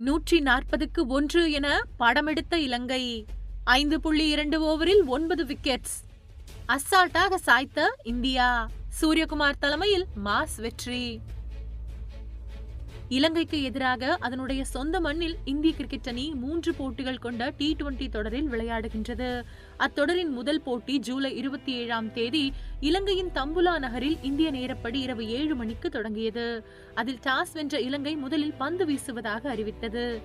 நூற்றி நாற்பதுக்கு ஒன்று என படமெடுத்த இலங்கை. ஐந்து புள்ளி இரண்டு ஓவரில் ஒன்பது விக்கெட்ஸ். அசால்ட்டாக சாய்த்த இந்தியா. சூரியகுமார் தலைமையில் மாஸ் வெற்றி. இலங்கைக்கு எதிராக அதனுடைய சொந்த மண்ணில் இந்திய கிரிக்கெட் அணி மூன்று போட்டிகள் கொண்ட டி டுவெண்டி தொடரில் விளையாடுகின்றது. அத்தொடரின் முதல் போட்டி ஜூலை இருபத்தி ஏழாம் தேதி இலங்கையின் தம்புலா நகரில் இந்திய நேரப்படி இரவு ஏழு மணிக்கு தொடங்கியது. அதில் டாஸ் வென்ற இலங்கை முதலில் பந்து வீசுவதாக அறிவித்தது.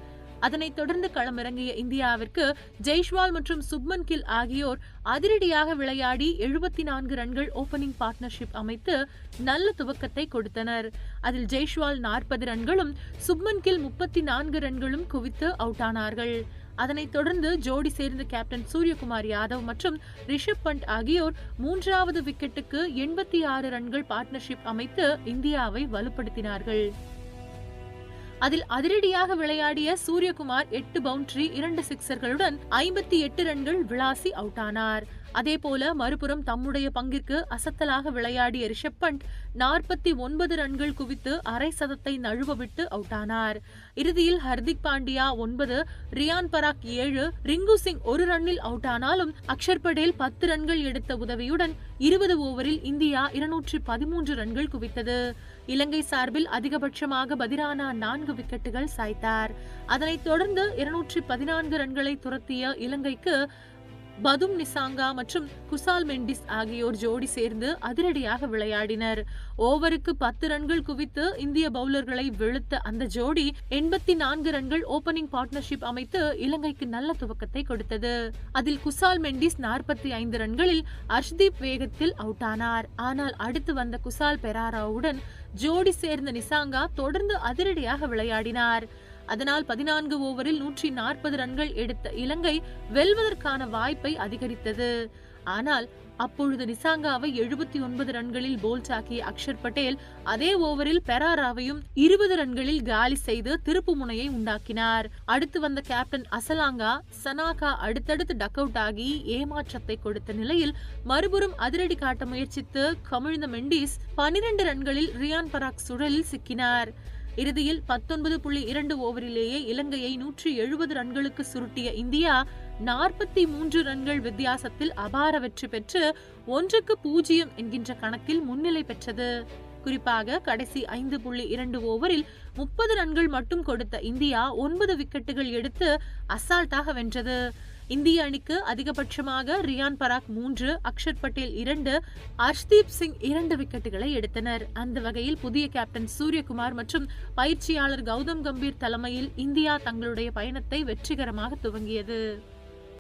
அதனைத் தொடர்ந்து களமிறங்கிய இந்தியாவிற்கு ஜெய்ஷ்வால் மற்றும் சுப்மன் கில் ஆகியோர் அதிரடியாக விளையாடி எழுபத்தி நான்கு ரன்கள் ஓபனிங் பார்ட்னர்ஷிப் அமைத்து நல்ல துவக்கத்தை கொடுத்தனர். அதில் ஜெய்ஷ்வால் நாற்பது ரன்களும் சுப்மன் கில் முப்பத்தி நான்கு ரன்களும் குவித்து அவுட் ஆனார்கள். அதனைத் தொடர்ந்து ஜோடி சேர்ந்த கேப்டன் சூரியகுமார் யாதவ் மற்றும் ரிஷப் பண்ட் ஆகியோர் மூன்றாவது விக்கெட்டுக்கு எண்பத்தி ஆறு ரன்கள் பார்ட்னர்ஷிப் அமைத்து இந்தியாவை வலுப்படுத்தினார்கள். அதில் அதிரடியாக விளையாடிய சூரியகுமார் எட்டு பவுண்டரி இரண்டு சிக்சர்களுடன் ஐம்பத்தி எட்டு ரன்கள் விளாசி அவுட் ஆனார். அதே போல மறுபுறம் தம்முடைய பங்கிற்கு அசத்தலாக விளையாடிய ரிஷப் பண்ட் நாற்பத்தி ஒன்பது ரன்கள் குவித்து அரை சதத்தை நழுவ விட்டு அவுட் ஆனார் இறுதியில் ஹர்திக் பாண்டியா ஒன்பது ரியான் பராக் ஏழு ரிங்கு சிங் ஒரு ரன்னில் அவுட் ஆனாலும் அக்ஷர் படேல் பத்து ரன்கள் எடுத்த உதவியுடன் இருபது ஓவரில் இந்தியா இருநூற்றி பதிமூன்று ரன்கள் குவித்தது. இலங்கை சார்பில் அதிகபட்சமாக பதிரானா நான்கு விக்கெட்டுகள் சாய்த்தார். அதனைத் தொடர்ந்து இருநூற்றி பதினான்கு ரன்களை துரத்திய இலங்கைக்கு பதும் நிசாங்கா மற்றும் குசால் மெண்டிஸ் ஆகியோர் ஜோடி சேர்ந்து அதிரடியாக விளையாடினர். ஓவருக்கு பத்து ரன்கள் குவித்து இந்திய பவுலர்களை வெளுத்த அந்த ஜோடி எண்பத்தி நான்கு ரன்கள் ஓபனிங் பார்ட்னர்ஷிப் அமைத்து இலங்கைக்கு நல்ல துவக்கத்தை கொடுத்தது. அதில் குசால் மெண்டிஸ் நாற்பத்தி ஐந்து ரன்களில் அர்ஷ்தீப் வேகத்தில் அவுட் ஆனார். ஆனால் அடுத்து வந்த குசால் பெராராவுடன் ஜோடி சேர்ந்த நிசாங்கா தொடர்ந்து அதிரடியாக விளையாடினார். அதனால் பதினான்கு ஓவரில் நூற்றி நாற்பது ரன்கள் எடுத்த இலங்கை வெல்வதற்கான வாய்ப்பை அதிகரித்தது. ஆனால் அப்பொழுது நிசாங்காவை எழுபத்தி ஒன்பது ரன்களில் போல்ட் ஆக்கிய அக்ஷர் பட்டேல் அதே ஓவரில் பெராராவையும் இருபது ரன்களில் காலி செய்து திருப்பு முனையை உண்டாக்கினார். அடுத்து வந்த கேப்டன் அசலாங்கா சனாகா அடுத்தடுத்து டக் அவுட் ஆகி ஏமாற்றத்தை கொடுத்த நிலையில் மறுபுறம் அதிரடி காட்ட முயற்சித்து கமிழ்ந்த மெண்டிஸ் பனிரெண்டு ரன்களில் ரியான் பராக் சுழலில் சிக்கினார். இறுதியில் பத்தொன்பது புள்ளி இரண்டு ஓவரிலேயே இலங்கையை நூற்றி எழுபது ரன்களுக்கு சுருட்டிய இந்தியா நாற்பத்தி மூன்று ரன்கள் வித்தியாசத்தில் அபார வெற்றி பெற்று ஒன்றுக்கு பூஜ்ஜியம் என்கின்ற கணக்கில் முன்னிலை பெற்றது. குறிப்பாக கடைசி ஐந்து புள்ளி இரண்டு ஓவரில் முப்பது ரன்கள் மட்டும் கொடுத்த இந்தியா ஒன்பது விக்கெட்டுகள் எடுத்து அசால்ட்டாக வென்றது. இந்திய அணிக்கு அதிகபட்சமாக ரியான் பராக் மூன்று அக்ஷர் பட்டேல் இரண்டு அர்ஷ்தீப் சிங் இரண்டு விக்கெட்டுகளை எடுத்தனர். அந்த வகையில் புதிய கேப்டன் சூரியகுமார் மற்றும் பயிற்சியாளர் கௌதம் கம்பீர் தலைமையில் இந்தியா தங்களுடைய பயணத்தை வெற்றிகரமாக துவங்கியது.